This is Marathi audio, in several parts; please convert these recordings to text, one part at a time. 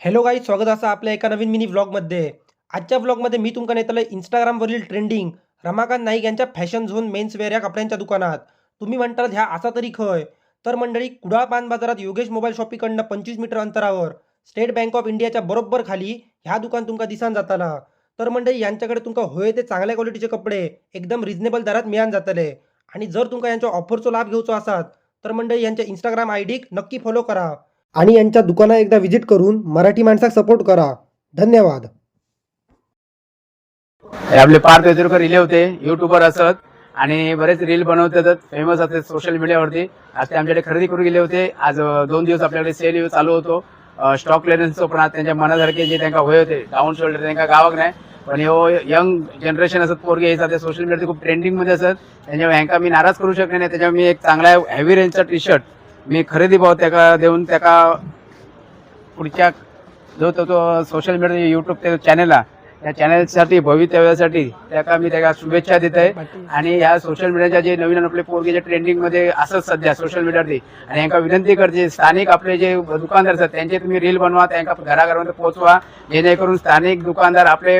हॅलो गाई स्वागत असा आपल्या एका नवीन मिनी व्लॉगमध्ये आजच्या व्लॉगमध्ये मी तुमका नेतलं इंस्टाग्रामवरील ट्रेंडिंग रमाकांत नाईक यांच्या फॅशन झोन मेन्सवेअर या कपड्यांच्या दुकानात. तुम्ही म्हणताल ह्या असा तरी खय. तर मंडळी कुडाळ पान बाजारात योगेश मोबाईल शॉपीकडनं पंचवीस मीटर अंतरावर स्टेट बँक ऑफ इंडियाच्या बरोबर खाली ह्या दुकान तुमका दिसान जाताला. तर मंडळी यांच्याकडे तुमका होय ते चांगल्या क्वालिटीचे कपडे एकदम रिजनेबल दरात मिळान जातले. आणि जर तुमका यांच्या ऑफरचो लाभ घेवचो असात तर मंडळी यांच्या इंस्टाग्राम आय डीक नक्की फॉलो करा. आणि यांच्या दुकानात एकदा व्हिजिट करून मराठी माणसाक सपोर्ट करा. धन्यवाद. आपले पार्थ वेजुरकर इले होते युट्यूबर असत आणि बरेच रील बनवतात फेमस असतात सोशल मीडियावरती आज ते आमच्याकडे खरेदी करून गेले होते. आज दोन दिवस आपल्याकडे सेल चालू होतो. स्टॉक क्लिअरन्सचो पण आज त्यांच्या मनासारखे जे त्यांना होय होते. डाऊन शोल्डर त्यांना गावाक नाही. पण हो यंग जनरेशन असत पोरगे हे सोशल मीडियाचे खूप ट्रेंडिंगमध्ये असत. त्यांच्यामुळे ह्यांका मी नाराज करू शकले नाही. त्याच्यामुळे मी एक चांगला हेवी रेंजचा टी शर्ट मी खरेदी भाव त्याका देऊन त्याका पुढच्या जो तो तो सोशल मीडिया युट्यूब ते चॅनल आहे त्या चॅनलसाठी भवितव्यासाठी त्याका मी त्याला शुभेच्छा देत आहे. आणि ह्या सोशल मीडियाच्या जे नवीन आपले पोरगे जे ट्रेंडिंगमध्ये असत सध्या सोशल मीडियावरती आणि यांना विनंती करते स्थानिक आपले जे दुकानदार असतात त्यांचे तुम्ही रील बनवा त्यांना घराघरामध्ये पोहोचवा जेणेकरून स्थानिक दुकानदार आपले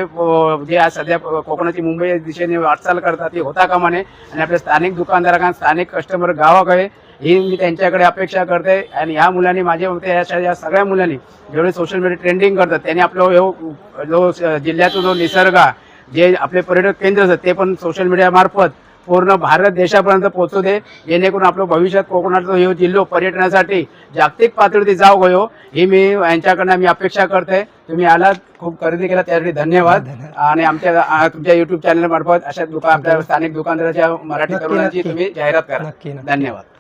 जे आज सध्या कोकणाची मुंबई दिशेने वाटचाल करतात ते होता कामा नये. आणि आपल्या स्थानिक दुकानदारांना स्थानिक कस्टमर गावाकडे ही मी त्यांच्याकडे अपेक्षा करते आणि ह्या मुलांनी माझ्या मते अशा या सगळ्या मुलांनी जेवढे सोशल मीडिया ट्रेंडिंग करतात त्यांनी आपलं जो जिल्ह्याचा जो निसर्ग आहे, जे आपले पर्यटक केंद्र असतात ते पण सोशल मीडिया मार्फत पूर्ण भारत देशापर्यंत पोहोचू दे. जेणेकरून आपलं भविष्यात कोकणाचा हे जिल्हो पर्यटनासाठी जागतिक पातळीवरती जाऊ गयो. ही मी यांच्याकडनं मी अपेक्षा करते. तुम्ही आलात खूप खरेदी केला त्यासाठी धन्यवाद. आणि आमच्या तुमच्या युट्यूब चॅनल मार्फत अशा दुकान आपल्या स्थानिक दुकानदाराच्या मराठी तरुणांची. तुम्ही जाहिरात करा. धन्यवाद.